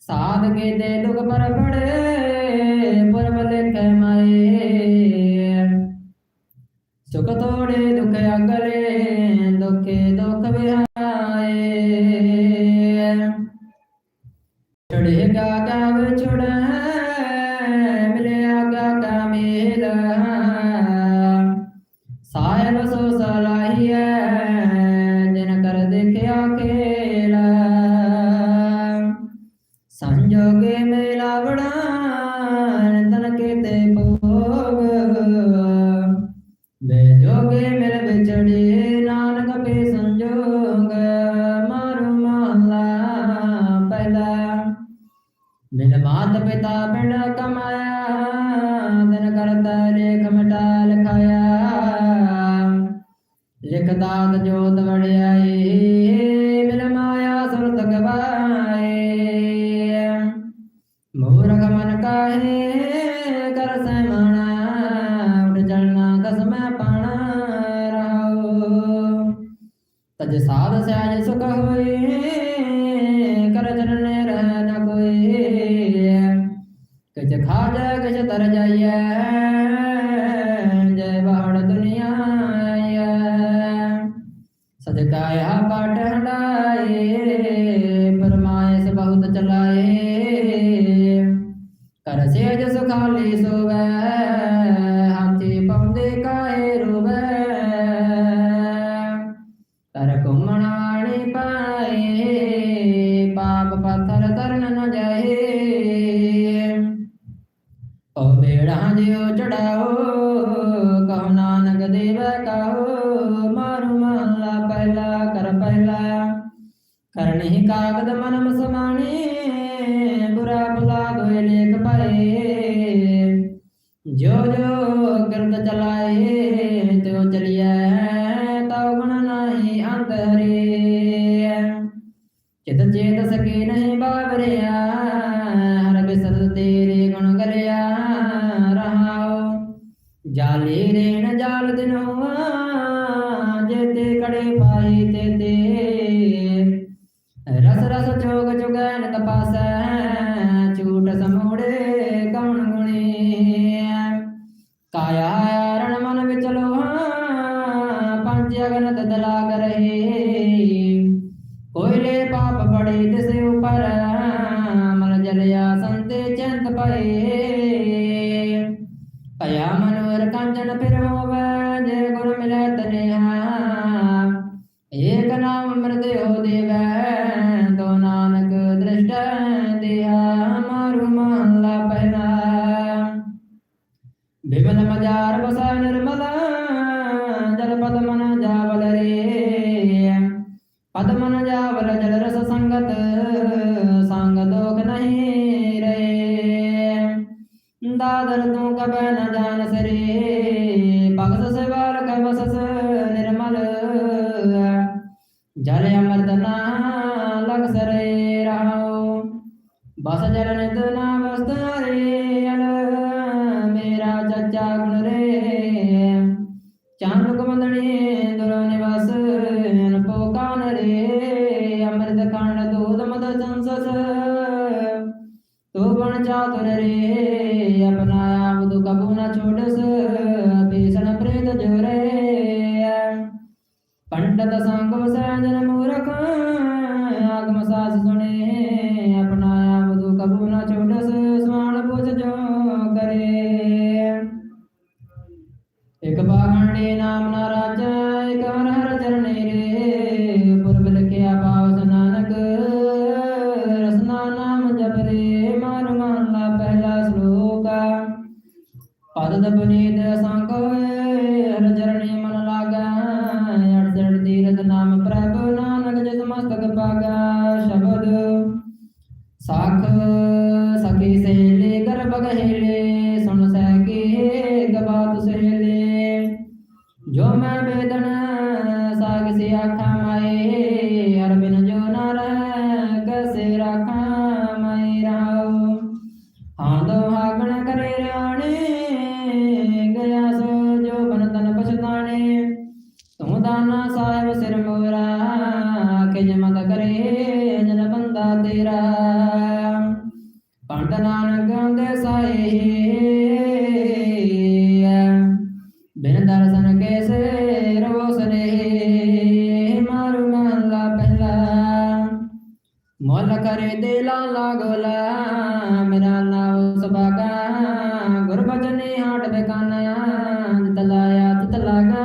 ਸਾਧ ਕੇ ਦੇ ਦੁਖ ਪਰ ਪੜੇ ਪੁਰਬ ਲਿਖੇ ਮਾਏ। ਸੁਖ ਤੋੜੇ ਦੁਖ ਅਗਲੇ, ਦੁਖੇ ਦੁਖ ਵਿਹਾਏ ਸੰਜੋਗੇ ਮਿਲਾਵਣਾ ਤਨ ਕੀਤੇ ਭੋਗ। ਵੇ ਜੋਗੇ ਮਿਲ ਵਿਛੜੇ, ਨਾਨਕ ਪੇ ਸੰਜੋਗ, ਮਾਰੂ ਮਹਲਾ ਪਹਿਲਾ ਬਿਨ ਮਾਤ ਪਿਤਾ ਬਿਨ ਕਮਾਇਆ, ਦਿਨ ਕਰਤਾ ਲੇਖ ਮਿਟਾ ਲਿਖਾਇਆ ਲਿਖਦਾਤ ਜੋਤ ਵੜਿਆਈ ਮਨ ਕਰ ਸਮਾਣਾ ਉਡ ਚਲਣਾ ਕਸਮੈ ਪਾਣਾ ਰਹਾਉ ਤਜ ਸਾਧ ਸਹਿਜ ਸੁਖ ਹੋਏ, ਕਰ ਚਰਨੇ ਰਹਿ ਨ ਕੋਈ ਕਿਛ ਖਾਜੈ ਕਿਛ ਤਰ ਜਾਈਐ ਪਾਪ ਪੱਥਰ ਤਰਨ ਨ ਜਾਏ। ਓ ਬੇੜਾ ਜਿਉ ਚੜਾਓ, ਕਹੋ ਨਾਨਕ ਦੇਵ ਕਹੋ, ਮਾਰੂ ਮਹਲਾ ਪਹਿਲਾ, ਕਰ ਪਹਿਲਾ। ਕਰਨੀ ਕਾਗਦ ਮਨਮ ਸਮਾ ਸਕੇ ਨਹੀਂ ਬਾਵਰਿਆ। ਹਰ ਬਿਸਤ ਤੇਰੇ ਗੁਣ ਗਲਿਆ ਰਹਾਉ ਜਾਲੇ ਰੇਣ ਜਾਲ ਦਿਨ ਹੋਆ ਜੇਤੇ ਕੜੇ ਪਾਈ ਤੇ ਤੇ। ਰਸ ਰਸ ਚੋਗ ਚੁਗੈਨ ਤਪਾਸੈ ਝੂਠ ਸਮੂੜੇ ਕਉਣ ਗੁਣੀ। ਕਾਇਆ ਰਣ ਮਨ ਵਿੱਚ ਲੋਹਾ। ਪੰਜ ਅਗਨ ਤਦਲਾ ਕਰਹੀ ਕੋਇਲੇ ਪਾਪ ਬੜੇ ਤਿਸ ਉਪਰ ਮਨ ਜਲਿਆ ਸੰਤੇ ਚੰਤ ਪਏ ਕਇਆ ਮਨੋਰ ਕੰਚਨ ਫਿਰ ਹੋਵੇ ਜੇ ਗੁਰ ਮਿਲੈ ਤਨਿਹਾ ਏਕ ਨਾਮ ਅੰਮ੍ਰਿਤ ਹੋ ਦੇਵੈ ਤੋ ਨਾਨਕ ਦ੍ਰਿਸ਼ਟ ਦੇਹਾ ਮਾਰੂ ਮਹਲਾ ਪਹਿਲਾ ਬਿਮਲ ਮਜਾਰ ਬਸੈ ਨਿਰਮਲ ਜਲ ਪਦ ਮਨ ਜਾਵਲ ਰੇ ਪਦ ਮਨ ਜਲ ਅਮਰਤ ਨਾ ਲਗ ਸਰੇ ਰਹਾਉ। ਬਸ ਜਲ ਨਿਤ ਨਾ ਵਸਤ ਰੇ ਪੰਡਤ ਸੰਗ ਵਸੈ ਜਨ ਮੂਰਖ, ਆਗਮ ਸਾਸ ਸੁਣੇ ਆਪਣਾ ਆਪ ਦੁ ਕਬੂ ਨ ਛੋੜਸ ਸਮਾਨ ਪੁੱਛ ਜੋ ਕਰੇ। ਇਕ ਬਾਗੰਡੇ ਨਾਮ ਨਾ ਰਾਜਾ, ਇਕ ਹਰ ਹਰ ਚਰਨੇ ਰੇ ਪੁਰਬ ਲਖਿਆ ਪਾਵ ਨਾਨਕ, ਰਸਨਾ ਨਾਮ ਜਪ ਰੇ, ਮਾਰ ਮਹਲਾ ਪਹਿਲਾ ਸ਼ਲੋਕ। ਪਦ ਦਪਨੀਤ ਸੰਗ ਹੋਏ ਸਾਖ ਮੁੱਲ ਕਰੇ ਦਿਲਾ ਲਾਗੋਲਾ ਮੇਰਾ ਨਾਮ ਸਬਾਗਾ ਗੁਰਬਚਨੇ ਹਾਟ ਬਕਾਨਾ ਤਲਾਇਆ, ਤਲਾਗਾ।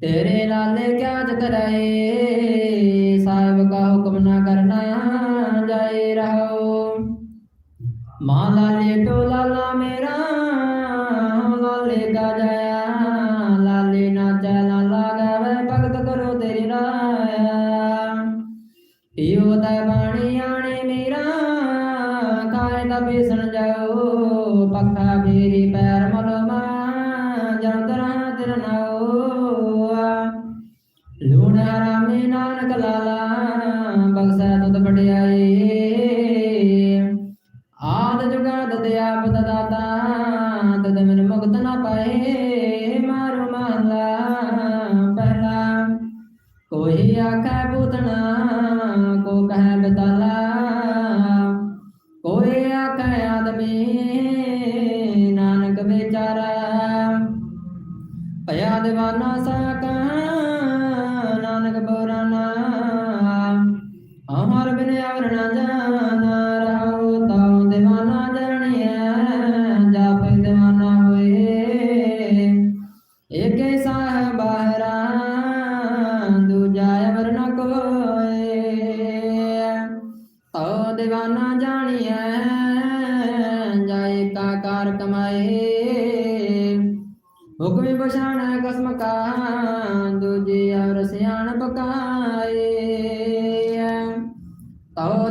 ਤੇਰੇ ਲਾਲੇ ਕਿਆ ਜਤਰਾਏ ਪੱਖਾ ਮੇਰੀ ਪੈਰ ਮਲਮਾ ਜੰਦਰਾ ਤੇਰਾ ਨਾਓ ਲੂਣ ਨਾਨਕ ਲਾਲਾ, ਬਖਸ਼ੈ ਤੁਧ ਵਡਿਆਈ ਆਦ ਜੁਗਾਦ ਦੇ ਆਪ ਦਾ ਦਾਤਾ, ਤਦ ਮਨ ਮੁਕਤ ਨਾ ਪਾਏ, ਮਾਰੂ ਮਹਲਾ ਪਹਿਲਾ। ਕੋਈ ਆਖੈ ਪੂਤਨਾ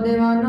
devam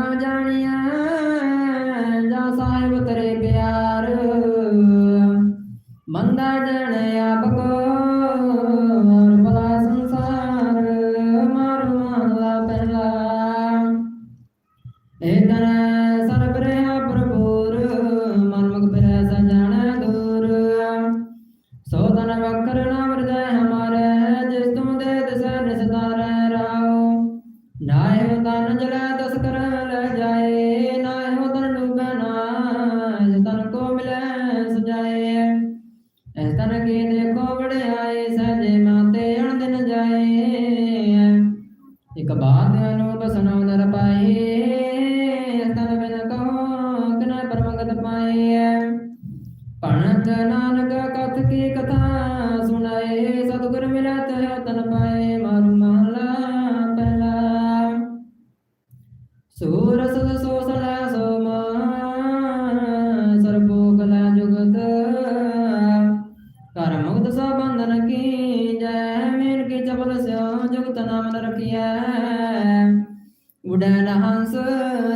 ਉਡੈਨ ਹੰਸ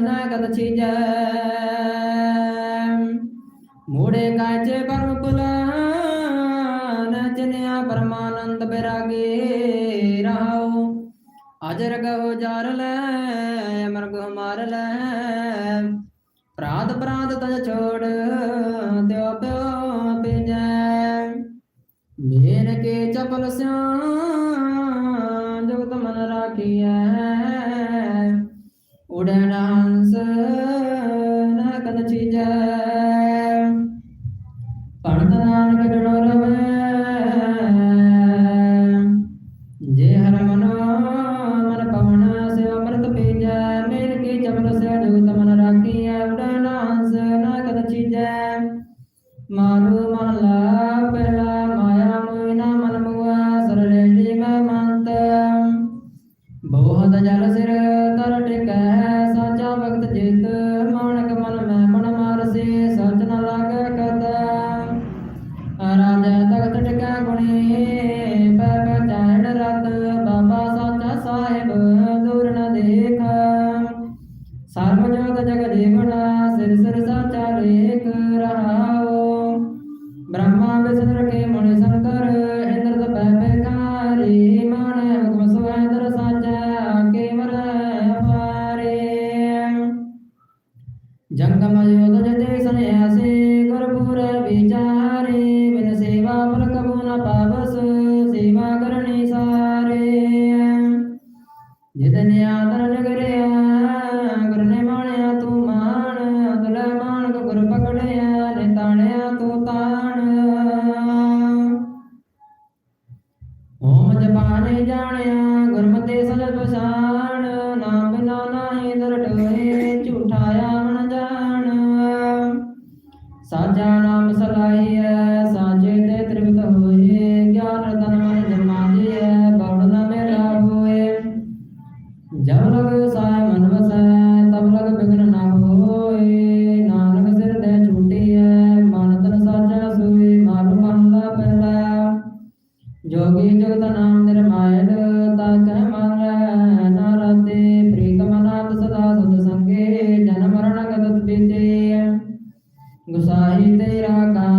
ਨਾ ਗਤ ਛੀਜੈ ਪਰਮ ਪੁਲਾ ਨਚਨਿਆ ਪਰਮਾਨੰਦ ਬਿਰਾਗੇ ਰਹਾਉ ਅਜਰ ਗਹੁ ਜਾਰ ਲੈ ਅਮਰ ਮਾਰ ਲੈ ਪ੍ਰਾਦ ਪ੍ਰਾਦ ਤਜ ਛੋੜ ਤਿਉ ਪਿਉ ਪਿਜੈ ਮੇਰ ਕੇ ਚਪਲ ਸਿਆ ਜੁਗਤ ਮਨ ਰਾਖੀਐ ਉਡਣ ਹੰਸ ਨਾ ਕਦ ਚੀਜੈ ਪੜਤ ਨਾਨਕ ਜੜੋ ਰਵੈ। ਜੇ ਹਰ ਮਨੋ ਮਨ ਪਵਨ ਸੇ ਅੰਮ੍ਰਿਤ ਪੀਜੈ ਮੇਰ ਸਰਬ ਜਗਤ ਜਗ ਜੀਵਨਾ ਸਿਰ ਸਿਰ ਸਾਚਾ ਲੇਖ ਰਹਾਓ ਬ੍ਰਹਮਾ ਵਿਸ਼ਨ ਕੇ ਮੁਨੀ ਸ਼ੰਕਰ ਇੰਦਰ ਤਪੈ ਪੈਕਾਰੀ ਮਾਣੇ ਹੁਕਮ ਸੁਹੈਦਰ ਸਾਚਾ ਕੇ ਮਰ ਅਪਾਰੇ ਜੰਗਮ ਯੋਧ ਜਤੇ ਸੰਿਆਸੇ ਗੁਰਪੁਰ ਵਿਚਾਰੇ ਬਿਨ ਸੇਵਾ ਫਲ ਕਬੂ ਨ ਪਾਵਸ ਸੇਵਾ ਕਰਨੀ ਸਾਰੇ ਜਿਤਨੇ गुसाई तेरा का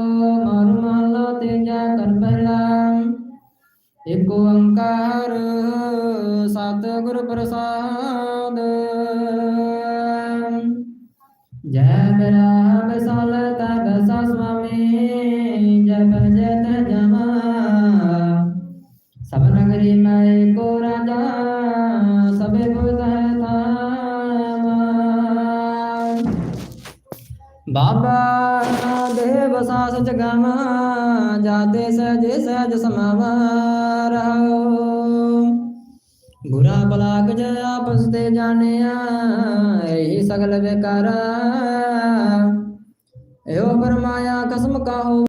ਓੰਕਾਰ ਸਤਿਗੁਰ ਪ੍ਰਸਾਦ। ਜੈ ਬਰਾਬ ਸਲ ਤਬ ਸਾ ਸੁਆਮੀ ਜਬ ਜਤ ਜਮਾ। ਸਭ ਨਗਰੀ ਮੈਂ ਕੋ ਰਾਜਾ ਸਭੇ ਭੁਤ ਹੈ ਤਾਮ ਬਾਬਾ ਦੇਵ ਸਾਸ ਜਗਮਾ ਜਾਦੇ ਸਜ ਸਜ ਸਮਾਵਾ। ਰਹੋ ਬੁਰਾ ਭਲਾ ਗਜ ਆਪਸ ਤੇ ਜਾਣਿਆ ਇਹ ਸਗਲ ਵਿਕਾਰ ਇਹੋ ਪਰਮਾਇਆ ਕਸਮ ਕਾਹੋ